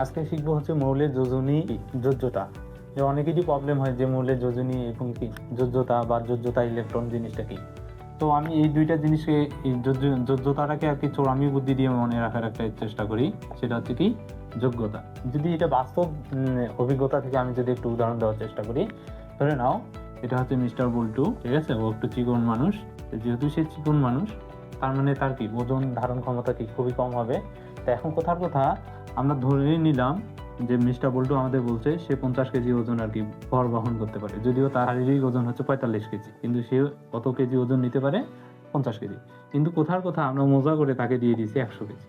আজকে শিখব হচ্ছে মৌলের যোজনী যোজ্যতা। যে অনেকেরই প্রবলেম হয় যে মৌলের যোজনী এবং কি, যোজ্যতা বা যোজ্যতা ইলেকট্রন জিনিসটা কি? তো আমি এই দুইটা জিনিসকে, এই আর কি চোরামি বুদ্ধি দিয়ে মনে রাখার একটা চেষ্টা করি, সেটা হচ্ছে কি যোগ্যতা। যদি এটা বাস্তব অভিজ্ঞতা থেকে আমি যদি একটু উদাহরণ দেওয়ার চেষ্টা করি, ধরে নাও, এটা হচ্ছে মিস্টার বল্টু, ঠিক আছে? ও একটু চিকন মানুষ। যেহেতু সে চিকন মানুষ, তার মানে তার কি, ওজন ধারণ ক্ষমতা কি খুবই কম হবে। তো এখন কোথার কথা আমরা ধরে নিলাম যে মিস্টার বল্টু আমাদের বলছে সে পঞ্চাশ কেজি ওজন আর কি ভর বহন করতে পারে। যদিও তার শারীরিক ওজন হচ্ছে পঁয়তাল্লিশ কেজি, কিন্তু সে কত কেজি ওজন নিতে পারে? পঞ্চাশ কেজি। কিন্তু কোথার কথা আমরা মজা করে তাকে দিয়ে দিয়েছি একশো কেজি।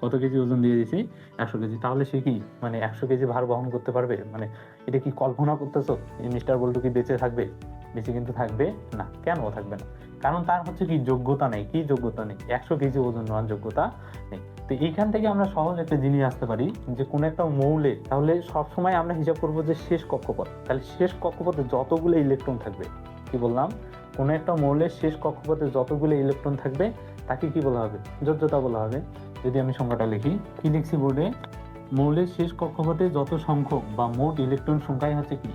কত কেজি ওজন দিয়ে দিয়েছি? একশো কেজি। তাহলে সে কি মানে একশো কেজি ভার বহন করতে পারবে? মানে এটা কি কল্পনা করতেছো এই মিস্টার বল্টু কি বেঁচে থাকবে? বেঁচে কিন্তু থাকবে না। কেন থাকবে না? কারণ তার হচ্ছে কি যোগ্যতা নেই। কি যোগ্যতা নেই? একশো কেজি ওজন নেওয়ার যোগ্যতা নেই। তো এইখান থেকে আমরা সহজ একটা জিনিস আসতে পারি যে কোনো একটা মৌলে, তাহলে সবসময় আমরা হিসাব করব যে শেষ কক্ষপথ। তাহলে শেষ কক্ষপথে যতগুলো ইলেকট্রন থাকবে, কি বললাম? কোনো একটা মৌলের শেষ কক্ষপথে যতগুলো ইলেকট্রন থাকবে, তাকে কি বলা হবে? যোজ্যতা বলা হবে। যদি আমি সংখ্যাটা লিখি, কি লিখছি বোর্ডে? মৌলের শেষ কক্ষপথে যত সংখ্যক বা মোট ইলেকট্রন সংখ্যাই হচ্ছে কি?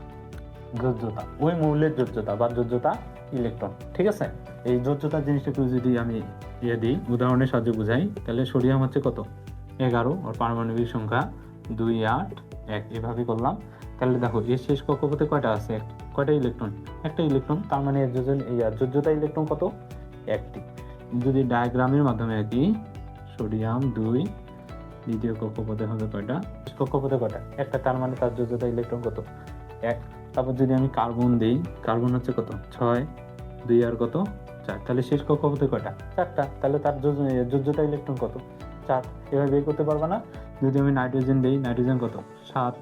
যোজ্যতা ওই মৌলের যোজ্যতা বা যোজ্যতা ইলেকট্রন, ঠিক আছে? এই যোজ্যতা জিনিসটাকে যদি আমি ইয়ে দিই, উদাহরণের সাহায্যে বুঝাই, তাহলে সোডিয়াম হচ্ছে কত? এগারো, আর পারমাণবিক সংখ্যা দুই, আট, এক, এভাবে করলাম। তাহলে দেখো, এর শেষ কক্ষপথে কয়টা আছে? কয়টা ইলেকট্রন? একটা ইলেকট্রন, তার মানে এর যোজন, এই যোজ্যতা ইলেকট্রন কত? একটি। যদি ডায়াগ্রামের মাধ্যমে আঁকি, সোডিয়াম দুই, দ্বিতীয় কক্ষপথে হবে কয়টা? কক্ষপথে কয়টা? একটা, তার মানে তার যোজ্যতা ইলেকট্রন কত? এক তারপর যদি আমি কার্বন দিই, কার্বন হচ্ছে কত? ছয়, দুই আর কত? চার। তাহলে শেষ কক্ষপথে কয়টা? চারটা। তাহলে তার যোজ- যোজ্যতা ইলেকট্রন কত? চার। এভাবে বের করতে পারবে না। যদি আমি নাইট্রোজেন দিই নাইট্রোজেন কত? সাত।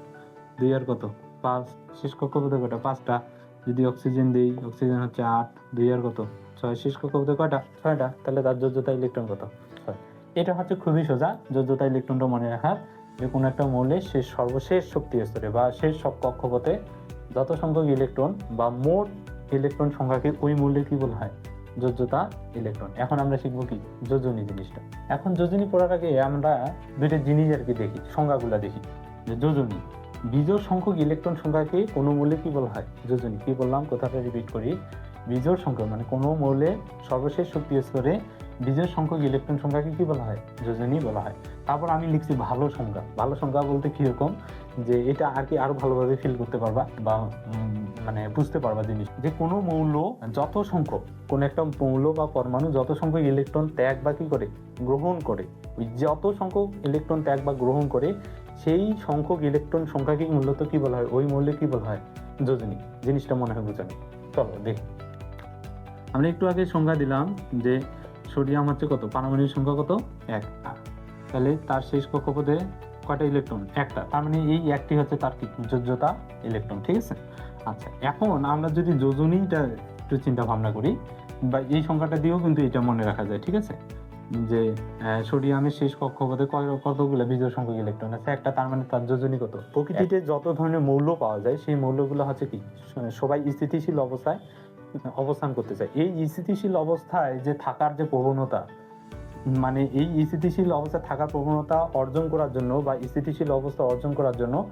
দুই আর কত? পাঁচ। শেষ কক্ষপথে কয়টা? পাঁচটা। যদি অক্সিজেন দিই অক্সিজেন হচ্ছে আট। দুই আর কত? ছয়। শেষ কক্ষপথে কয়টা? ছয়টা। তাহলে তার যোজ্যতা ইলেকট্রন কত? এটা হচ্ছে খুবই সোজা। যোজ্যতা ইলেকট্রনটা মনে রাখার যে কোনো একটা মৌলের শেষ সর্বশেষ শক্তি স্তরে বা শেষ সব কক্ষপথে যত সংখ্যক ইলেকট্রন বা মোট ইলেকট্রন সংখ্যাকে ওই মূল্যে কি বলা হয়? যোজ্যতা ইলেকট্রন এখন আমরা শিখব কি? যোজনী জিনিসটা। এখন যোজনী পড়ার আগে আমরা দুইটা জিনিস আর কি দেখি, সংজ্ঞাগুলা দেখি। যে যোজনী, বিজোড় সংখ্যক ইলেকট্রন সংখ্যাকে কোনো মূল্যে কি বলা হয়? যোজনী। কি বললাম? কথাটা রিপিট করি। বিজোড় সংখ্যক মানে কোনো মৌলে সর্বশেষ শক্তি স্তরে বিজোড় সংখ্যক ইলেকট্রন সংখ্যাকে কি বলা হয়? যোজনী বলা হয়। তারপর আমি লিখছি ভালো সংখ্যা ভালো সংখ্যা বলতে কীরকম? যে এটা আর কি আরও ভালোভাবে ফিল করতে পারবা বা মানে বুঝতে পারবা জিনিস। যে কোনো মৌল যত সংখ্যক, কোন একটা মৌল বা পরমাণু যত সংখ্যক ইলেকট্রন ত্যাগ বা কি করে, গ্রহণ করে, ওই যত সংখ্যক ইলেকট্রন ত্যাগ বা গ্রহণ করে, সেই সংখ্যক ইলেকট্রন সংখ্যাকে মূলত কি বলা হয়? ওই মৌলে কি বলা হয়? যোজনী। জিনিসটা মনে হয় বোঝানো। চলো, দেখি। আমরা একটু আগে সংখ্যা দিলাম যে সোডিয়াম হচ্ছে কত? পারমাণবিক সংখ্যা কত? এক। তাহলে তার শেষ কক্ষপথে কয়টা ইলেকট্রন একটা। তার মানে এই একটি হচ্ছে তার কি? যোজ্যতা ইলেকট্রন ঠিক আছে? আচ্ছা এখন আমরা যদি যোজনীটা একটু চিন্তা ভাবনা করি বা এই সংখ্যাটা দিয়েও কিন্তু এটা মনে রাখা যায় ঠিক আছে? যে সোডিয়ামের শেষ কক্ষপথে কয়- কতগুলো বিজোড় সংখ্যক ইলেকট্রন আছে? একটা তার মানে তার যোজনী কত? প্রকৃতিতে যত ধরনের মৌল পাওয়া যায় সেই মৌলগুলো হচ্ছে কি? সবাই স্থিতিশীল অবস্থায় অবস্থান করতে চায়। এই স্থিতিশীল অবস্থায় যে থাকার যে প্রবণতা মানে এই স্থিতিশীল অবস্থা থাকার প্রবণতা অর্জন করার জন্য বা স্থিতিশীল অবস্থা অর্জন করার জন্য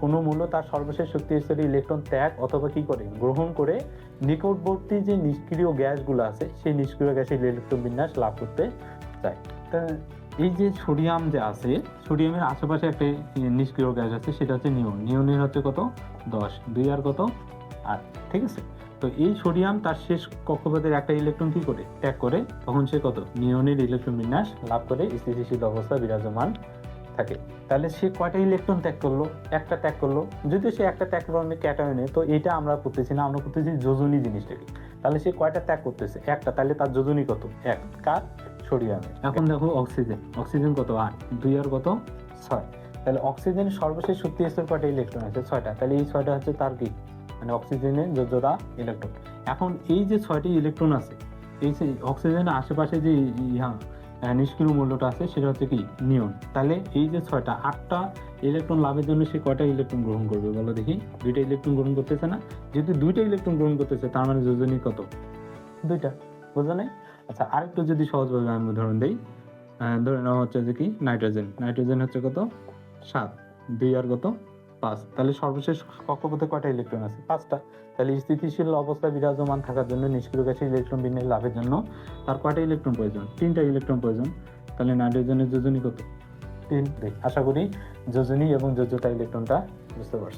কোনো মূল্য তার সর্বশেষ শক্তি স্তরে ইলেকট্রন ত্যাগ অথবা কি করে? গ্রহণ করে নিকটবর্তী যে নিষ্ক্রিয় গ্যাসগুলো আছে, সেই নিষ্ক্রিয় গ্যাসের ইলেকট্রন বিন্যাস লাভ করতে চায়। তা এই যে সোডিয়াম যে আছে, সোডিয়ামের আশেপাশে একটা নিষ্ক্রিয় গ্যাস আছে, সেটা হচ্ছে নিয়ন নিয়নের হচ্ছে কত? দশ। দুই আর কত? আট। ঠিক আছে? তো এই সোডিয়াম তার শেষ কক্ষপথের একটা ইলেকট্রন কি করে? ত্যাগ করে। তখন সে কত? নিয়নের ইলেকট্রন বিন্যাস লাভ করে স্থিতিশীল অবস্থা বিরাজমান থাকে। তাহলে সে কয়টা ইলেকট্রন ত্যাগ করল? একটা ত্যাগ করল। যদিও সে একটা ত্যাগ করল ক্যাটায়নে তো এটা আমরা করতেছি না, আমরা করতেছি যোজনী জিনিসটাকে। তাহলে সে কয়টা ত্যাগ করতেছে? একটা, তাহলে তার যোজনী কত? এক, কার? সোডিয়ামে এখন দেখো অক্সিজেন। অক্সিজেন কত? আট। দুই আর কত? ছয়। তাহলে অক্সিজেনের সর্বশেষ শক্তি স্তর কয়টা ইলেকট্রন আছে? ছয়টা। তাহলে এই ছয়টা হচ্ছে তার কি? মানে অক্সিজেনের যোজ্যতা ইলেকট্রন এখন এই যে ছয়টি ইলেকট্রন আছে, এই অক্সিজেনের আশেপাশে যে ইহা নিষ্ক্রিয় মূল্যটা আছে, সেটা হচ্ছে কি? নিয়ন। তাহলে এই যে ছয়টা, আটটা ইলেকট্রন লাভের জন্য সে কয়টা ইলেকট্রন গ্রহণ করবে বলো দেখি? দুইটা ইলেকট্রন গ্রহণ করতেছে না? যেহেতু দুইটা ইলেকট্রন গ্রহণ করতেছে, তার মানে যোজনী কত? দুইটা বুঝলো নাই? আচ্ছা আরেকটু যদি সহজভাবে আমি উদাহরণ দিই ধরে নেওয়া হচ্ছে যে কি? নাইট্রোজেন। নাইট্রোজেন হচ্ছে কত? সাত। দুই আর কত? পাঁচ। তাহলে সর্বশেষ কক্ষপথে কয়টা ইলেকট্রন আছে? পাঁচটা। তাহলে স্থিতিশীল অবস্থায় বিরাজমান থাকার জন্য নিষ্ক্রিয় গ্যাসে ইলেকট্রন বিন্যাস লাভের জন্য তার কয়টা ইলেকট্রন প্রয়োজন? তিনটা ইলেকট্রন প্রয়োজন। তাহলে নাইট্রোজেনের যোজনী কত? তিন। আশা করি যোজনী এবং যোজ্যতা ইলেকট্রনটা বুঝতে পারছ।